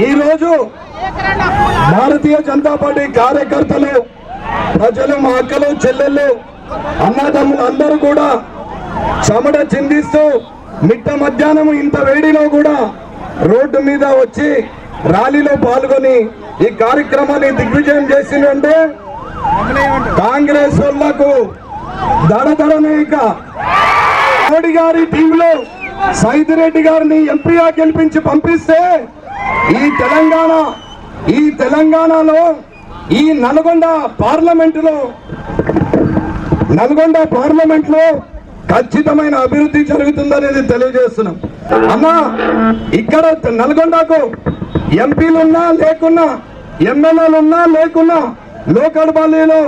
ఈరోజు భారతీయ జనతా పార్టీ కార్యకర్తలు ప్రజలు మా అక్కలు చెల్లెళ్ళు అన్నదమ్ములు అందరూ కూడా చెమట చిందిస్తూ మిట్ట మధ్యాహ్నం ఇంత వేడిలో కూడా రోడ్డు మీద వచ్చి ర్యాలీలో పాల్గొని ఈ కార్యక్రమాన్ని దిగ్విజయం చేసిందంటే కాంగ్రెస్ వాళ్ళకు దడదడనేక మోడీ గారి టీంలో సైదిరెడ్డి గారిని ఎంపీగా గెలిపించి పంపిస్తే ఈ తెలంగాణ ఈ తెలంగాణలో ఈ నల్గొండ పార్లమెంటులో నల్గొండ పార్లమెంట్లో ఖచ్చితమైన అభివృద్ధి జరుగుతుందనేది తెలియజేస్తున్నాం. అమ్మా ఇక్కడ నల్గొండకు ఎంపీలున్నా లేకున్నా ఎమ్మెల్యేలున్నా లేకున్నా లోకల్ బాలీలో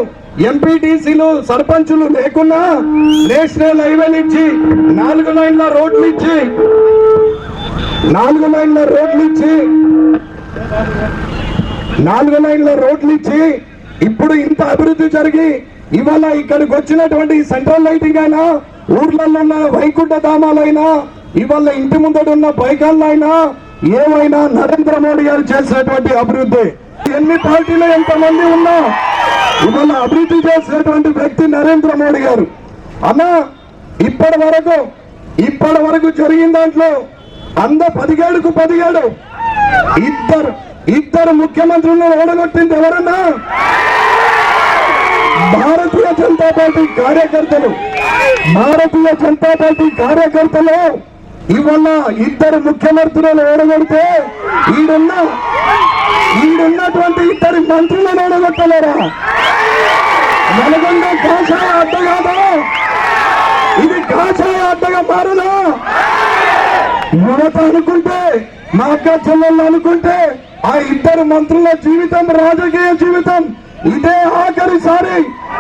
ఎంపీటీసీలు సర్పంచులు లేకున్నా నేషనల్ హైవేలు ఇచ్చి నాలుగు లైన్ల రోడ్లు ఇచ్చి నాలుగు లైన్ల రోడ్లు ఇచ్చి నాలుగు లైన్ల రోడ్లు ఇచ్చి ఇప్పుడు ఇంత అభివృద్ధి జరిగి ఇవాళ ఇక్కడికి వచ్చినటువంటి సెంట్రల్ లైటింగ్ అయినా ఊర్లలో ఉన్న వైకుంఠ ధామాలైనా ఇవాళ ఇంటి ముందట ఉన్న బైకాళ్ళైనా ఏమైనా నరేంద్ర మోడీ గారు చేసినటువంటి అభివృద్ధి. ఎన్ని పార్టీలు ఎంతమంది ఉన్నా ఇవాళ అభివృద్ధి చేసినటువంటి వ్యక్తి నరేంద్ర మోడీ గారు. అన్నా ఇప్పటి వరకు ఇప్పటి వరకు జరిగిన దాంట్లో అంద పదిహేడుకు పదిహేడు. ఇద్దరు ఇద్దరు ముఖ్యమంత్రులను ఓడగొట్టింది ఎవరన్నా? భారతీయ జనతా పార్టీ కార్యకర్తలు. భారతీయ జనతా పార్టీ కార్యకర్తలు ఇవాళ ఇద్దరు ముఖ్యమంత్రులను ఓడగొడితే ఈడున్న ఈడున్నటువంటి ఇద్దరు మంత్రులను ఓడగొట్టలేరా? నల్గొండ కాషాయ అడ్డ కాదా ఇది కాషాయ అడ్డగా మారదా? యువత అనుకుంటే మా అక్క చెల్లెళ్ళు అనుకుంటే ఆ ఇద్దరు మంత్రుల జీవితం రాజకీయ జీవితం ఇదే ఆఖరిసారి.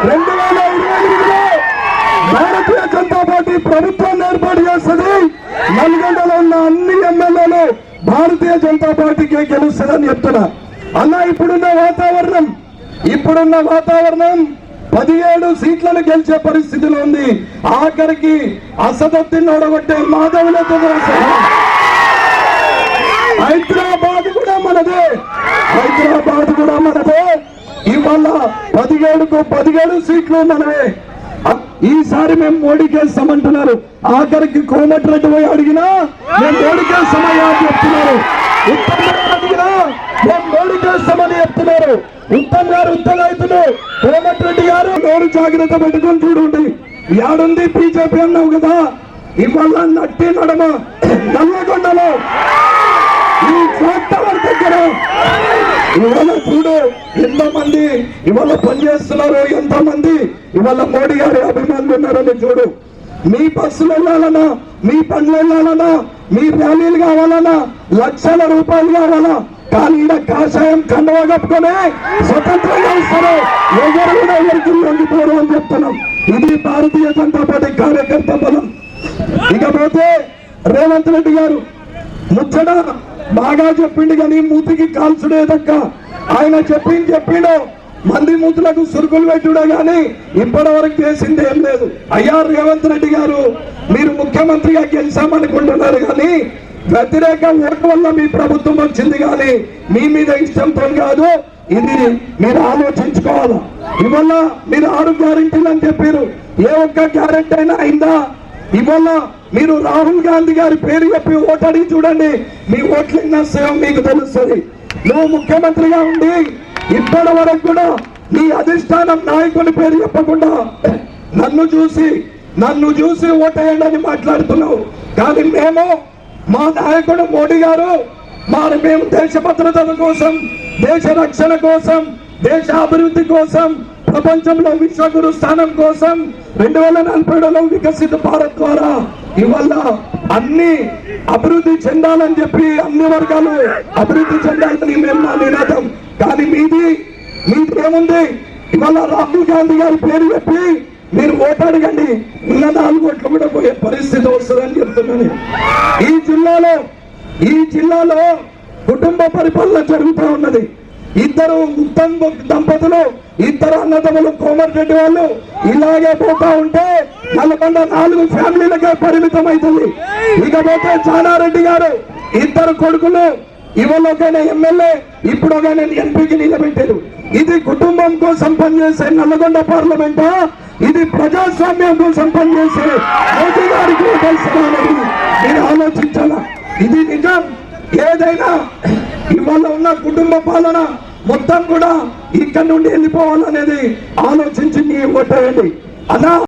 రెండు వేల ఇరవై ఎనిమిదిలో భారతీయ జనతా పార్టీ ప్రభుత్వాన్ని ఏర్పాటు చేస్తుంది. నల్గొండలో ఉన్న అన్ని ఎమ్మెల్యేలు భారతీయ జనతా పార్టీకే గెలుస్తుందని చెప్తున్నా. అన్న ఇప్పుడున్న వాతావరణం ఇప్పుడున్న వాతావరణం పదిహేడు సీట్లను గెలిచే పరిస్థితిలో ఉంది. ఆఖరికి అసదత్తిని ఓడగొట్టే మాధవులతో హైదరాబాద్ కూడా మనదే. హైదరాబాద్ కూడా మనదే. ఇవాళ పదిహేడుకు పదిహేడు సీట్లు మనవే. ఈసారి మేము మోడీకి వేస్తామంటున్నారు ఆఖరికి కోమటిరెడ్డి పోయి అడిగినా మేము మోడీకి వేస్తామయ్యా అని చెప్తున్నారు. ఉత్తమ్ గారు అడిగినా మేము మోడీకి వేస్తామని చెప్తున్నారు. ఉత్తమ్ గారు ఉత్తరైతులు కోమటిరెడ్డి గారు నోరు జాగ్రత్త పెట్టుకొని చూడండి. యాడుంది బీజేపీ అన్నావు కదా. ఇవాళ నట్టి నడమ. నల్లగొండలో. ఈ దగ్గర ఇవాళ చూడు ఎంతమంది ఇవాళ పనిచేస్తున్నారు ఎంతమంది ఇవాళ మోడీ గారి అభిమానులు ఉన్నారని చూడు. మీ బస్సులు వెళ్ళాలన్నా మీ పనులు వెళ్ళాలన్నా మీ ర్యాలీలు కావాలన్నా లక్షల రూపాయలు కావాలా కానీ ఈడ కాషాయం కండవ కప్పుకొని స్వతంత్రంగా ఇస్తారు ఎవరు కూడా ఎవరికి లొంగిపోరు అని చెప్తున్నాం. ఇది భారతీయ జనతా పార్టీ కార్యకర్త బలం. ఇకపోతే రేవంత్ రెడ్డి గారు ముచ్చట బాగా చెప్పిండు కానీ మూతికి కాల్చుడే తక్క. ఆయన చెప్పింది చెప్పిండు. మంది మూతులకు సురుకులు పెట్టుడే కానీ ఇప్పటి వరకు చేసింది ఏం లేదు. అయ్యా రేవంత్ రెడ్డి గారు మీరు ముఖ్యమంత్రిగా గెలిచామనుకుంటున్నారు కానీ వ్యతిరేక ఓటు వల్ల మీ ప్రభుత్వం వచ్చింది కానీ మీ మీద ఇష్టంతో కాదు. ఇది మీరు ఆలోచించుకోవాలి? ఇవల్ల మీరు ఆరు గ్యారంటీలు అని చెప్పారు. ఏ ఒక్క గ్యారంటీ అయినా అయిందా? ఇవల్ల మీరు రాహుల్ గాంధీ గారి పేరు చెప్పి ఓటు అడిగి చూడండి. మీ ఓట్లు ఎన్ని మీకు తెలుస్తుంది. నువ్వు ముఖ్యమంత్రిగా ఉండి ఇప్పటి వరకు కూడా నీ అధిష్టానం నాయకుని పేరు చెప్పకుండా నన్ను చూసి నన్ను చూసి ఓటేయండి అని మాట్లాడుతున్నావు. కానీ మేము మా నాయకుడు మోడీ గారు మరి మేము దేశ భద్రతల కోసం దేశ రక్షణ కోసం దేశ అభివృద్ధి కోసం ప్రపంచంలో విశ్వగురు స్థానం కోసం రెండు వేల నలభై ఏడులో వికసిత భారత్ ద్వారా ఇవాళ అన్ని అభివృద్ధి చెందాలని చెప్పి అన్ని వర్గాలు అభివృద్ధి చెందాలని మేము మా నినాదం. కానీ మీది మీది ఏముంది? ఇవాళ రాహుల్ గాంధీ గారి పేరు చెప్పి మీరు ఓటు అడగండి. ఉన్న నాలుగు ఓట్లు కూడా పోయే పరిస్థితి వస్తుందని చెప్తున్నాను. ఈ జిల్లాలో ఈ జిల్లాలో కుటుంబ పరిపాలన జరుగుతూ ఉన్నది. ఇద్దరు ఉత్తమ్ దంపతులు ఇద్దరు అన్నదమ్ములు కోమటిరెడ్డి వాళ్ళు ఇలాగే పోతా ఉంటే నల్గొండ నాలుగు ఫ్యామిలీలకే పరిమితం అవుతుంది ఇకపోతే జానారెడ్డి గారు ఇద్దరు కొడుకులు ఇవాళ ఒక ఎమ్మెల్యే ఇప్పుడు ఒక ఎంపీకి నిలబెట్టారు. ఇది కుటుంబం కోసం పనిచేసే నల్లగొండ పార్లమెంటా? ఇది ప్రజాస్వామ్యం కోసం పనిచేసే మోదీ గారికి ఓటేస్తారా అనేది ఆలోచించాలా? ఇది నిజం? ఏదైనా ఇవాళ ఉన్న కుటుంబ పాలన మొత్తం కూడా ఇక్కడ నుండి వెళ్ళిపోవాలనేది ఆలోచించి నీ ఓటేయండి అలా